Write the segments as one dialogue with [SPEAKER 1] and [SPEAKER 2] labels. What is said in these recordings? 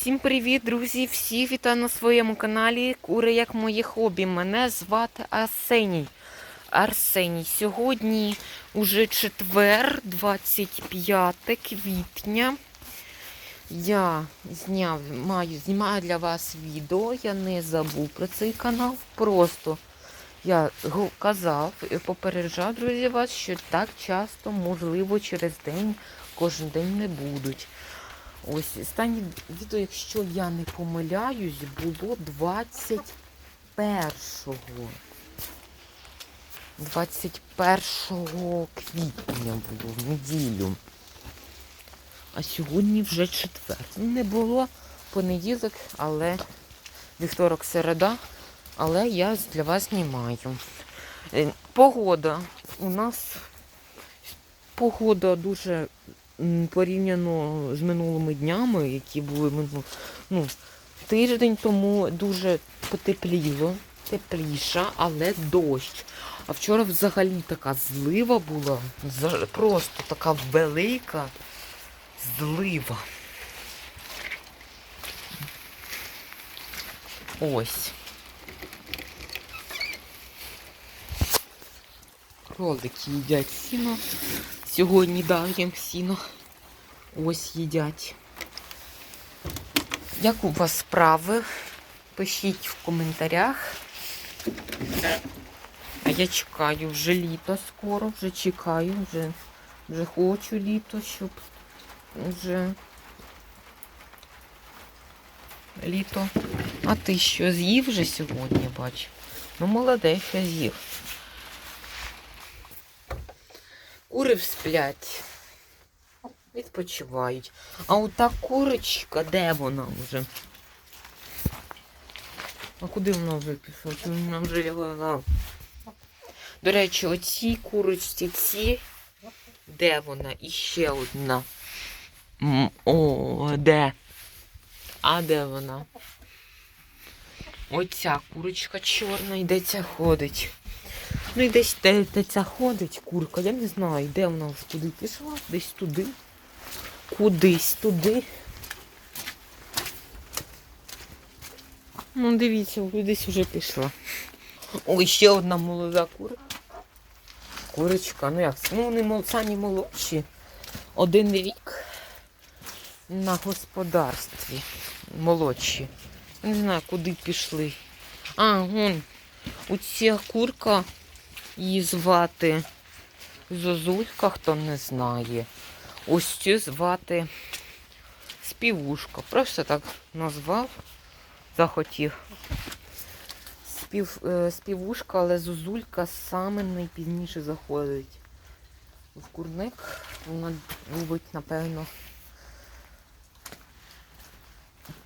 [SPEAKER 1] Всім привіт, друзі! Всі вітаю на своєму каналі Кури як моє хобі. Мене звати Арсеній. Арсеній. Сьогодні уже четвер, 25 квітня. Я зняв, маю, знімаю для вас відео. Я не забув про цей канал. Просто я казав і попереджав, друзі, вас, що так часто, можливо, через день, кожен день не будуть. Ось останнє відео, якщо я не помиляюсь, було 21-го. 21 квітня було в неділю. А сьогодні вже четвер. Не було понеділок, але вівторок середа, але я для вас знімаю. Е, Погода. У нас погода дуже порівняно з минулими днями, які були мину- ну, тиждень тому дуже потепліло, тепліша, але дощ. А вчора взагалі така злива була, просто така велика злива. Ось. Кролики їдять сіно. Сьогодні дав їм сіно. Ось їдять. Як у вас справи? Пишіть в коментарях. А я чекаю вже літо скоро, вже чекаю, вже, вже хочу літо, щоб вже літо. А ти що, з'їв вже сьогодні, бачу? Ну, молодець, що з'їв. Кури сплять. Відпочивають. А ота курочка, де вона вже? А куди вона вже пішла? Вона вже лягла. До речі, оці курочці ці. Де вона? І ще одна. О, де? А де вона? Оця курочка чорна, ця ходить. Ну і десь де, де ця ходить курка, я не знаю, де вона вже туди пішла, десь туди. Кудись туди. Ну, дивіться, кудись вже пішла. Ой, ще одна молода кура. Курочка, ну як, ну вони мол- самі молодші. Один рік на господарстві. Молодші. Не знаю, куди пішли. А, вон, оця курка, її звати Зозулька, хто не знає. Ось цю звати Співушка. Просто так назвав, захотів. Спів, е, співушка, але Зозулька саме найпізніше заходить в курник. Вона любить, напевно,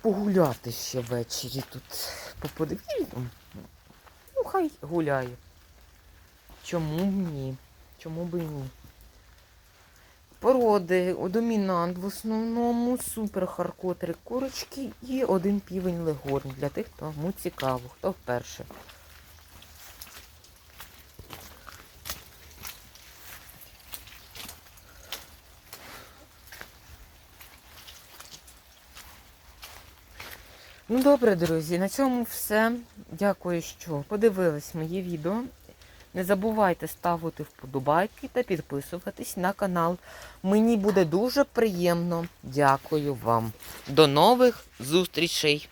[SPEAKER 1] погуляти ще ввечері тут. Поподивіться. Ну, хай гуляє. Чому б ні? Чому б і ні? Породи, домінант в основному, супер харкотри курочки і один півень легорн. Для тих, кому цікаво, хто вперше. Ну добре, друзі, на цьому все. Дякую, що подивились моє відео. Не забувайте ставити вподобайки та підписуватись на канал. Мені буде дуже приємно. Дякую вам. До нових зустрічей!